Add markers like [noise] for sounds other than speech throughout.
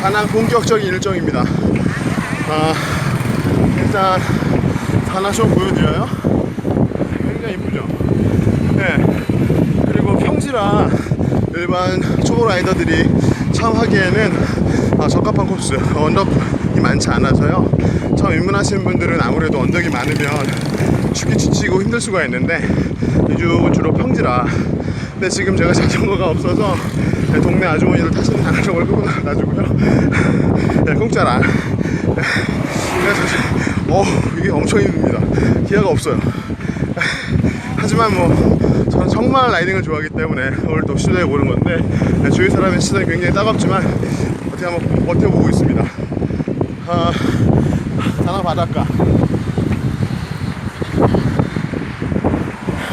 다낭 본격적인 일정입니다. 아, 일단 다낭 좀 보여드려요. 굉장히 이쁘죠? 네. 그리고 평지라 일반 초보 라이더들이 참하기에는 아, 적합한 코스, 언덕이 많지 않아서요. 처음 입문하시는 분들은 아무래도 언덕이 많으면 죽기 지치고 힘들 수가 있는데 이쪽은 주로 평지라. 근데 지금 제가 자전거가 없어서 네, 동네 아주머니들 타시는 자전거를 끌고 나가지고요. 네, 공짜라. 그래서 어 이게 엄청 힘듭니다. 기아가 없어요. 하지만 뭐 저는 정말 라이딩을 좋아하기 때문에 오늘 또 시도해 보는 건데 네, 주위 사람의 시선이 굉장히 따갑지만 어떻게 한번 버텨보고 있습니다. 아, 다낭 바닷가.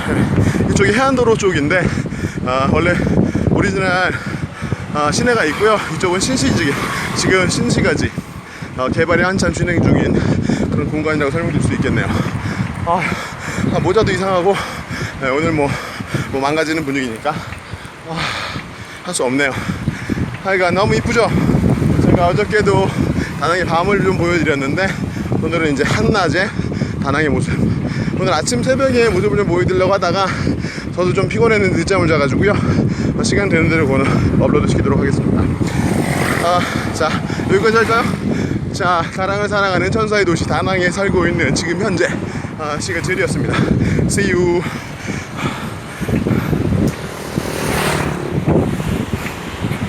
네, 이쪽이 해안도로 쪽인데 아, 원래 오리지널 아, 시내가 있고요. 이쪽은 신시지 지금 신시가지 어, 개발이 한참 진행 중인 그런 공간이라고 설명드릴 수 있겠네요. 아, 아, 모자도 이상하고 네, 오늘 뭐, 뭐 망가지는 분위기니까 아, 할수 없네요. 하여간 너무 이쁘죠? 제가 어저께도 다낭의 밤을 좀 보여드렸는데 오늘은 이제 한낮에 다낭의 모습 오늘 아침 새벽에 모습을 좀 보여드리려고 하다가 저도 좀 피곤했는데 늦잠을 자가지고요. 어, [laughs] 시간 되는 대로 오늘 업로드 시키도록 하겠습니다. 아, 자 여기까지 할까요? 자 다낭을 사랑하는 천사의 도시 다낭에 살고 있는 지금 현재 아, 시간 7이었습니다. See you